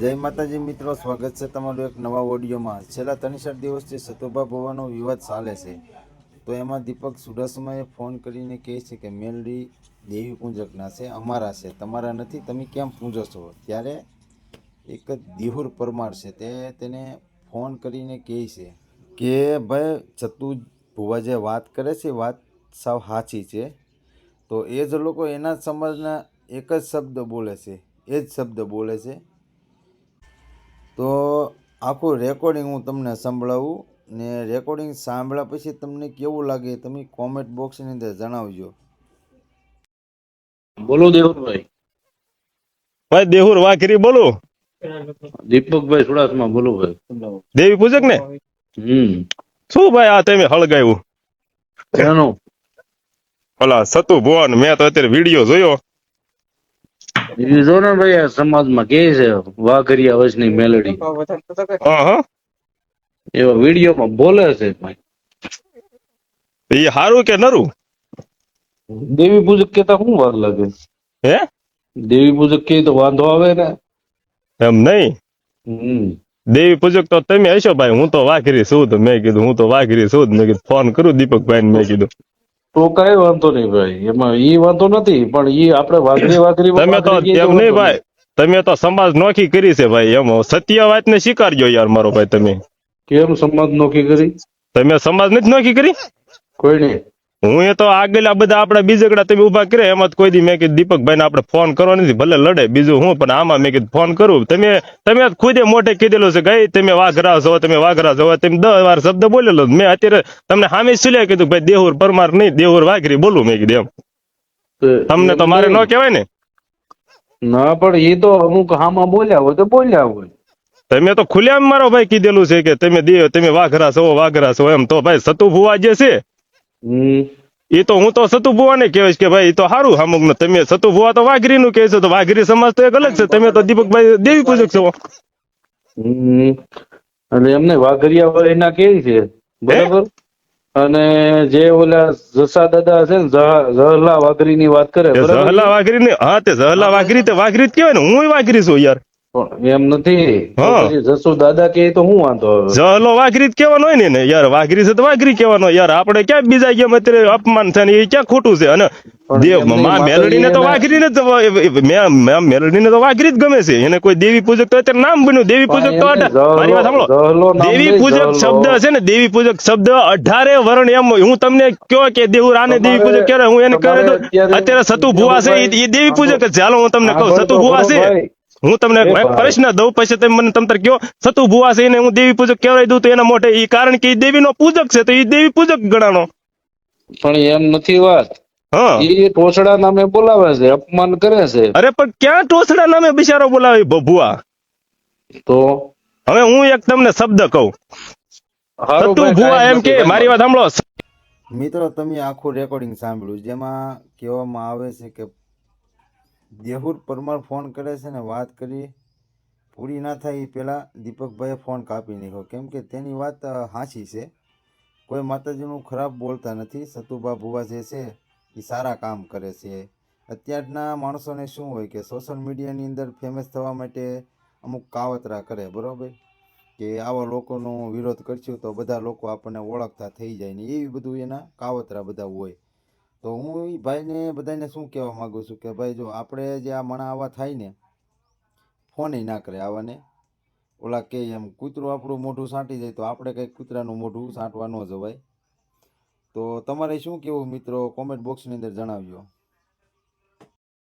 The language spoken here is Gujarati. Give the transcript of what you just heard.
જય માતાજી મિત્રો, સ્વાગત છે તમારું એક નવા ઓડિયોમાં. છેલ્લા ત્રણ ચાર દિવસથી સતુભા ભવાનો વિવાદ ચાલે છે. તો એમાં દીપક સુડાસમાએ ફોન કરીને કહે છે કે, મેલડી દેવી પૂંજકના છે, અમારા છે, તમારા નથી, તમે કેમ પૂજો છો? ત્યારે એક જ દિહુર પરમાર છે તે તેને ફોન કરીને કહે છે કે, ભાઈ ચતુ ભુવા જે વાત કરે છે વાત સાવ સાચી છે. તો એ જ લોકો એના સમાજના એક જ શબ્દ બોલે છે, એ જ શબ્દ બોલે છે. આખું રેકોર્ડિંગ હું તમને સંભળાવું ને રેકોર્ડિંગ સાંભળ્યા પછી તમને કેવું લાગે તમે કોમેન્ટ બોક્સની અંદર જણાવજો. બોલો દેવુરભાઈ. ભાઈ દેહુર વાઘરી બોલો. દીપકભાઈ સુડાસમાં બોલો ભાઈ. દેવી પૂજક ને હમ. શું ભાઈ આ તમે હળગાયું? એનો ઓલા સતુ ભુવન મેં તો અત્યારે વીડિયો જોયો. એ જો ને ભાઈ આ સમાજમાં કે છે વાઘરિયા વચની મેલડી. હા હા એવા વિડીયોમાં બોલે છે ભાઈ. એ હારું કે નરું? દેવી પૂજક કેતા શું વાર લાગે? હે? દેવી પૂજક કે તો વાંધો આવે ને. એમ નહીં? હમ. દેવી પૂજક તો તમે હશો ભાઈ. હું તો વાઘરી છું તો મેં કીધું હું તો વાઘરી છું મેં કીધું ફોન કરું દીપકભાઈ ને મેં કીધું. તો કઈ વાંધો નહીં ભાઈ. એમાં ઈ વાંધો નથી પણ ઈ આપણે વાઘરી વાઘરી તમે તો એમ નહીં ભાઈ. તમે તો સમાજ નોખી કરી છે ભાઈ. એમ સત્ય વાત ને સ્વીકારજો યાર મારો ભાઈ તમે. કેમ સમાજ નોખી કરી? તમે સમાજ નથી નોખી કરી? કોઈ નહીં. હું એ તો આગળ આ બધા આપડા બીજગડા તમે ઊભા કરે એમાં કોઈ દી મેં કીધું દીપકભાઈ આપણે ફોન કરવો નથી ભલે લડે બીજું હું પણ આમાં મેં કીધું ફોન કરું. તમે તમે ખુદે મોઢે કીધેલું છે ગઈ તમે વાઘરા છો તમે વાઘરા છો. તમે દસ વાર શબ્દ બોલેલો મેં અત્યારે તમને સામે સુલે કીધું ભાઈ દેહુર પરમાર નહીં દેહુર વાઘરી બોલું મેં કીધું એમ. તમને તો મારે ન કહેવાય ને. ના પણ એ તો અમુક હામાં બોલ્યા હોય તો બોલ્યા હોય. તમે તો ખુલ્લેઆમ મારો ભાઈ કીધેલું છે કે તમે દે તમે વાઘરા છો વાઘરા છો એમ તો ભાઈ સતુ ફુવા જે છે એ તો હું તો સતુ ભુવા ને કહેવાય કે ભાઈ એ તો સારું અમુક ને તમે સતુ ભુવા તો વાઘરી નું કહે છે તો વાઘરી સમાજ તો એક અલગ છે. તમે તો દીપકભાઈ દેવી પૂજક છો. એટલે એમને વાઘરિયા હોય એના કે છે? બરાબર? અને જે ઓલા જસા દાદા છે ને જહ- જહલા વાઘરી ની વાત કરે જહલા વાઘરી ને હા તે જહલા વાઘરી તે વાઘરી જ કહેવાય ને. હું વાઘરી છું યાર. એમ નથી. જસુ દાદા કે તો હું વાંધો જહલો વાઘરી કેવાનો હોય ને યાર વાઘરી છે તો વાઘરી કેવાનો યાર આપણે ક્યાં બીજા કેમ અત્યારે અપમાન છે ને એ ક્યાં ખોટું છે? અને દેવમાં મેલડી ને તો વાઘરી ને મેલડી ને તો વાઘરી જ ગમે છે. એને કોઈ દેવી પૂજક તો અત્યારે નામ બન્યું. દેવી પૂજક તો મારી વાત સાંભળો. દેવી પૂજક શબ્દ છે ને દેવી પૂજક શબ્દ અઢારે વર્ણ એમ હું તમને કયો કે દેવું રાને દેવી પૂજક ક્યારે? હું એને કહે તો અત્યારે- સતુ ભુવા છે ઈ દેવી પૂજક જ ચાલો હું તમને કહું સતુ ભુવા છે. હું તમને પ્રશ્ન દઉં પછી તમે મને તમતર કયો સતુ ભુવા છે એને હું દેવી પૂજક કહેવાય દઉં તો એના મોઢે ઈ કારણ કે ઈ દેવીનો પૂજક છે તો ઈ દેવી પૂજક ગણાનો. પણ એમ નથી વાત. હા. એ ટોચડા નામે બોલાવે છે અપમાન કરે છે. અરે પણ ક્યાં ટોસડા નામે બિચારો બોલાવે ભભુઆ તો? હવે હું એક તમને શબ્દ કહું. સતુ ભુવા એમ કે મારી વાત સાંભળો. મિત્રો તમે આખું રેકોર્ડિંગ સાંભળ્યું જેમાં કહેવામાં આવે છે કે દેહુર પરમાર ફોન કરે છે ને વાત કરી. પૂરી ના થાય એ પહેલાં દીપકભાઈએ ફોન કાપી નાખ્યો. કેમ કે તેની વાત સાચી છે. કોઈ માતાજીનું ખરાબ બોલતા નથી. સતુભા ભુવા જે છે એ સારા કામ કરે છે. અત્યારના માણસોને શું હોય કે સોશિયલ મીડિયાની અંદર ફેમસ થવા માટે અમુક કાવતરા કરે, બરાબર? કે આવા લોકોનો વિરોધ કરશું તો બધા લોકો આપણને ઓળખતા થઈ જાય ને એવી બધું એના કાવતરા બધા હોય. તો હું ભાઈને બધાને શું કહેવા માગું છું કે ભાઈ જો આપણે જે આ મણા આવા થાય ને ફોને ના કરે આવાને. ઓલા કે એમ કૂતરું આપણું મોઢું સાંટી જાય તો આપણે કંઈક કૂતરાનું મોઢું સાંટવા ન જવાય. તો તમારે શું કેવું મિત્રો? કોમેન્ટ બોક્સની અંદર જણાવજો.